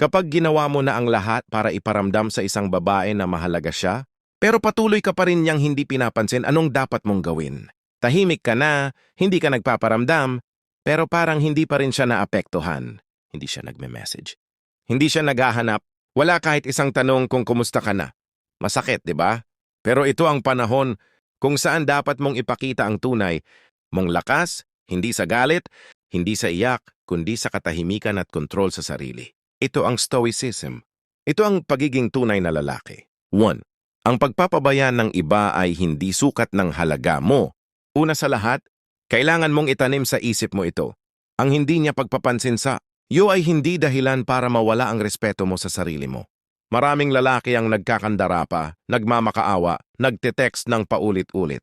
Kapag ginawa mo na ang lahat para iparamdam sa isang babae na mahalaga siya, pero patuloy ka pa rin niyang hindi pinapansin anong dapat mong gawin. Tahimik ka na, hindi ka nagpaparamdam, pero parang hindi pa rin siya naapektuhan. Hindi siya nagme-message. Hindi siya naghahanap. Wala kahit isang tanong kung kumusta ka na. Masakit, di ba? Pero ito ang panahon kung saan dapat mong ipakita ang tunay mong lakas, hindi sa galit, hindi sa iyak, kundi sa katahimikan at kontrol sa sarili. Ito ang stoicism. Ito ang pagiging tunay na lalaki. 1. Ang pagpapabaya ng iba ay hindi sukat ng halaga mo. Una sa lahat, kailangan mong itanim sa isip mo ito. Ang hindi niya pagpapansin sa iyo ay hindi dahilan para mawala ang respeto mo sa sarili mo. Maraming lalaki ang nagkakandara pa, nagmamakaawa, nagte-text ng paulit-ulit.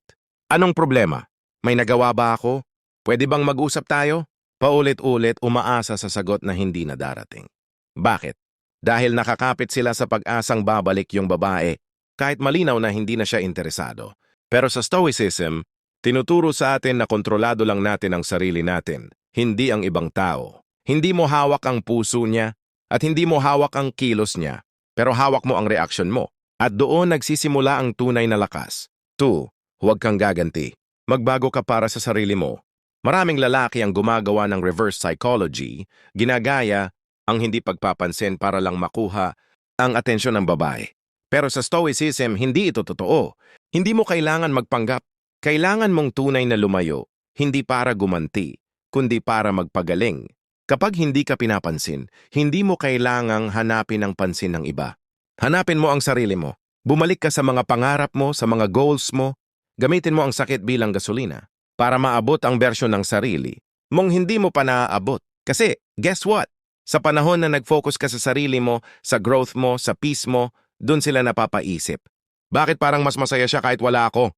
Anong problema? May nagawa ba ako? Pwede bang mag-usap tayo? Paulit-ulit umaasa sa sagot na hindi na darating. Bakit? Dahil nakakapit sila sa pag-asang babalik yung babae, kahit malinaw na hindi na siya interesado. Pero sa Stoicism, tinuturo sa atin na kontrolado lang natin ang sarili natin, hindi ang ibang tao. Hindi mo hawak ang puso niya at hindi mo hawak ang kilos niya, pero hawak mo ang reaksyon mo. At doon nagsisimula ang tunay na lakas. 2. Huwag kang gaganti. Magbago ka para sa sarili mo. Maraming lalaki ang gumagawa ng reverse psychology, ginagaya ang hindi pagpapansin para lang makuha ang atensyon ng babae. Pero sa Stoicism, hindi ito totoo. Hindi mo kailangan magpanggap. Kailangan mong tunay na lumayo, hindi para gumanti, kundi para magpagaling. Kapag hindi ka pinapansin, hindi mo kailangang hanapin ang pansin ng iba. Hanapin mo ang sarili mo. Bumalik ka sa mga pangarap mo, sa mga goals mo. Gamitin mo ang sakit bilang gasolina para maabot ang bersyon ng sarili mong hindi mo pa naaabot. Kasi, guess what? Sa panahon na nag-focus ka sa sarili mo, sa growth mo, sa peace mo, dun sila napapaisip. Bakit parang mas masaya siya kahit wala ako?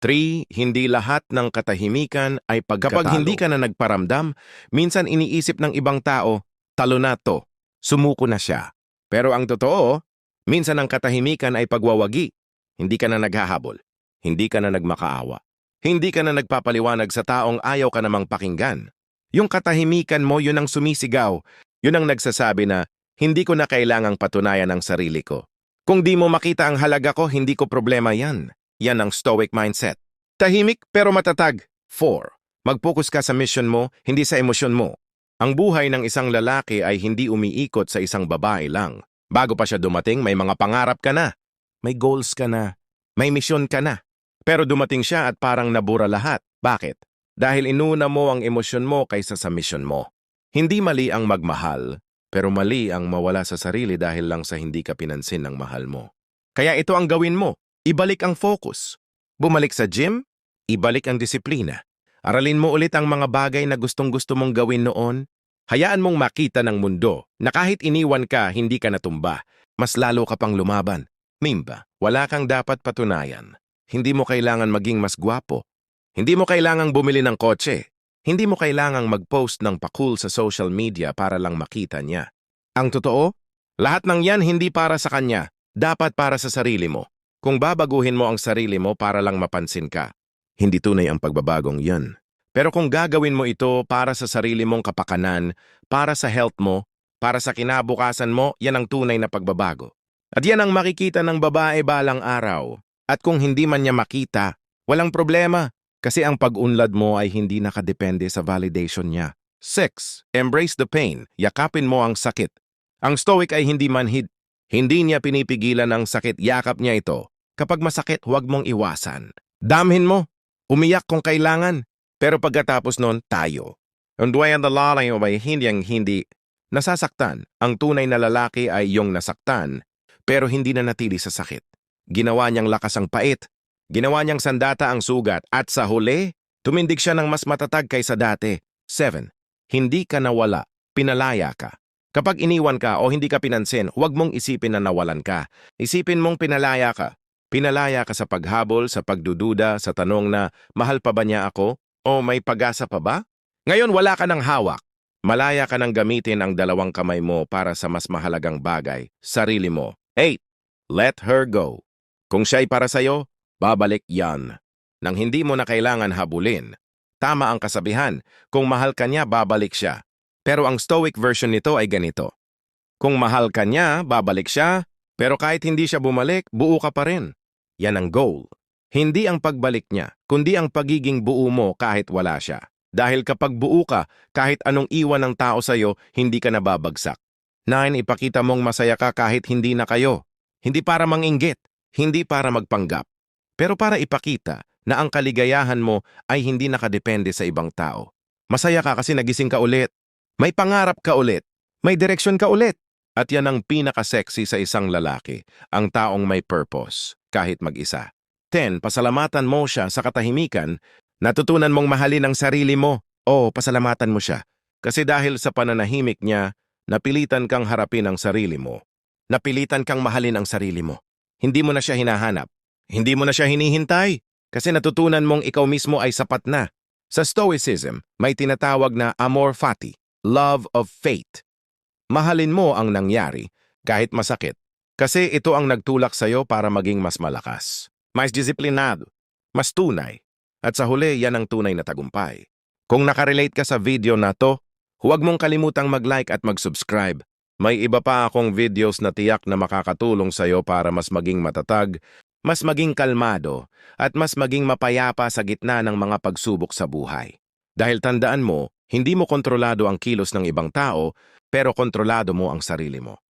3. Hindi lahat ng katahimikan ay pagkatalo. Kapag hindi ka na nagparamdam, minsan iniisip ng ibang tao, talo na to, sumuko na siya. Pero ang totoo, minsan ang katahimikan ay pagwawagi. Hindi ka na naghahabol. Hindi ka na nagmakaawa. Hindi ka na nagpapaliwanag sa taong ayaw ka namang pakinggan. Yung katahimikan mo, yun ang sumisigaw, yun ang nagsasabi na, hindi ko na kailangang patunayan ang sarili ko. Kung di mo makita ang halaga ko, hindi ko problema yan. Yan ang stoic mindset. Tahimik pero matatag. 4. Mag-focus ka sa mission mo, hindi sa emosyon mo. Ang buhay ng isang lalaki ay hindi umiikot sa isang babae lang. Bago pa siya dumating, may mga pangarap ka na. May goals ka na. May mission ka na. Pero dumating siya at parang nabura lahat. Bakit? Dahil inuna mo ang emosyon mo kaysa sa mission mo. Hindi mali ang magmahal, pero mali ang mawala sa sarili dahil lang sa hindi ka pinansin ng mahal mo. Kaya ito ang gawin mo, ibalik ang focus. Bumalik sa gym, ibalik ang disiplina. Aralin mo ulit ang mga bagay na gustong-gusto mong gawin noon. Hayaan mong makita ng mundo na kahit iniwan ka, hindi ka natumba. Mas lalo ka pang lumaban. Mimba, wala kang dapat patunayan. Hindi mo kailangan maging mas gwapo. Hindi mo kailangang bumili ng kotse. Hindi mo kailangang mag-post ng pakul sa social media para lang makita niya. Ang totoo, lahat ng yan hindi para sa kanya, dapat para sa sarili mo. Kung babaguhin mo ang sarili mo para lang mapansin ka, hindi tunay ang pagbabagong yan. Pero kung gagawin mo ito para sa sarili mong kapakanan, para sa health mo, para sa kinabukasan mo, yan ang tunay na pagbabago. At yan ang makikita ng babae balang araw. At kung hindi man niya makita, walang problema. Kasi ang pag-unlad mo ay hindi nakadepende sa validation niya. 6. Embrace the pain. Yakapin mo ang sakit. Ang stoic ay hindi manhid. Hindi niya pinipigilan ang sakit, yakap niya ito. Kapag masakit, huwag mong iwasan. Damhin mo. Umiyak kung kailangan. Pero pagkatapos nun, tayo. Unduayan the lalay o may hindi ang hindi. Nasasaktan. Ang tunay na lalaki ay yung nasaktan, pero hindi na natili sa sakit. Ginawa niyang lakas ang pait, Ginawa niyang sandata ang sugat at sa huli, tumindig siya ng mas matatag kaysa dati. 7. Hindi ka nawala, pinalaya ka. Kapag iniwan ka o hindi ka pinansin, huwag mong isipin na nawalan ka. Isipin mong pinalaya ka. Pinalaya ka sa paghabol, sa pagdududa, sa tanong na, mahal pa ba niya ako? O may pag-asa pa ba? Ngayon wala ka ng hawak. Malaya ka ng gamitin ang dalawang kamay mo para sa mas mahalagang bagay, sarili mo. 8. Let her go. Kung siya'y para sa'yo, babalik yan. Nang hindi mo na kailangan habulin. Tama ang kasabihan, kung mahal ka niya, babalik siya. Pero ang stoic version nito ay ganito. Kung mahal ka niya, babalik siya. Pero kahit hindi siya bumalik, buo ka pa rin. Yan ang goal. Hindi ang pagbalik niya, kundi ang pagiging buo mo kahit wala siya. Dahil kapag buo ka, kahit anong iwan ng tao sa'yo, hindi ka nababagsak. Nine, ipakita mong masaya ka kahit hindi na kayo. Hindi para manginggit, hindi para magpanggap. Pero para ipakita na ang kaligayahan mo ay hindi nakadepende sa ibang tao. Masaya ka kasi nagising ka ulit. May pangarap ka ulit. May direksyon ka ulit. At yan ang pinaka-sexy sa isang lalaki, ang taong may purpose, kahit mag-isa. 10. Pasalamatan mo siya sa katahimikan, natutunan mong mahalin ang sarili mo. O, pasalamatan mo siya. Kasi dahil sa pananahimik niya, napilitan kang harapin ang sarili mo. Napilitan kang mahalin ang sarili mo. Hindi mo na siya hinahanap. Hindi mo na siya hinihintay. Kasi natutunan mong ikaw mismo ay sapat na. Sa Stoicism, may tinatawag na amor fati, love of fate. Mahalin mo ang nangyari, kahit masakit. Kasi ito ang nagtulak sa'yo para maging mas malakas. Mas disiplinado, mas tunay. At sa huli, yan ang tunay na tagumpay. Kung nakarelate ka sa video na to, huwag mong kalimutang mag-like at mag-subscribe. May iba pa akong videos na tiyak na makakatulong sa'yo para mas maging matatag, mas maging kalmado, at mas maging mapayapa sa gitna ng mga pagsubok sa buhay. Dahil tandaan mo, hindi mo kontrolado ang kilos ng ibang tao, pero kontrolado mo ang sarili mo.